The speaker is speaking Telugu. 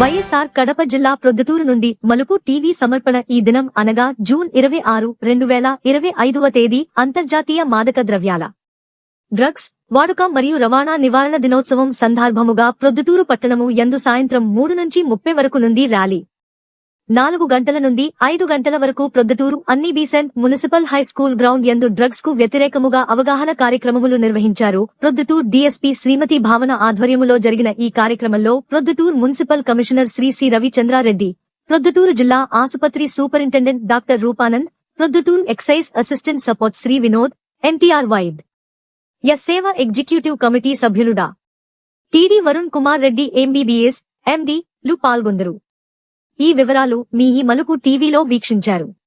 వైఎస్ఆర్ కడప జిల్లా ప్రొద్దుటూరు నుండి మలుపు టీవీ సమర్పణ ఈ దినం అనగా జూన్ ఇరవై ఆరు రెండు వేల ఇరవై ఐదవ తేదీ అంతర్జాతీయ మాదక ద్రవ్యాల. డ్రగ్స్ వాడుక మరియు రవాణా నివారణ దినోత్సవం సందర్భముగా ప్రొద్దుటూరు పట్టణము ఎందు సాయంత్రం మూడు నుంచి ముప్పై వరకు నుండి ర్యాలీ. నాలుగు గంటల నుండి ఐదు గంటల వరకు ప్రొద్దుటూరు అన్ని Besant municipal high school ground యందు డ్రగ్స్కు వ్యతిరేకముగా అవగాహన కార్యక్రమములు నిర్వహించారు. ప్రొద్దుటూర్ డీఎస్పీ శ్రీమతి భావన ఆధ్వర్యములో జరిగిన ఈ కార్యక్రమంలో Proddatur municipal commissioner Shri C Ravichandra Reddy Proddatur జిల్లా ఆసుపత్రి superintendent doctor Rupanand Proddatur excise assistant support Shri Vinod NTR Vaid ఎస్ సేవ executive committee సభ్యులుడా. T D Varun Kumar Reddy MBBS MD లు పాల్గొందరు. ఈ వివరాలు మీ ఈ మలుపు టీవీలో వీక్షించారు.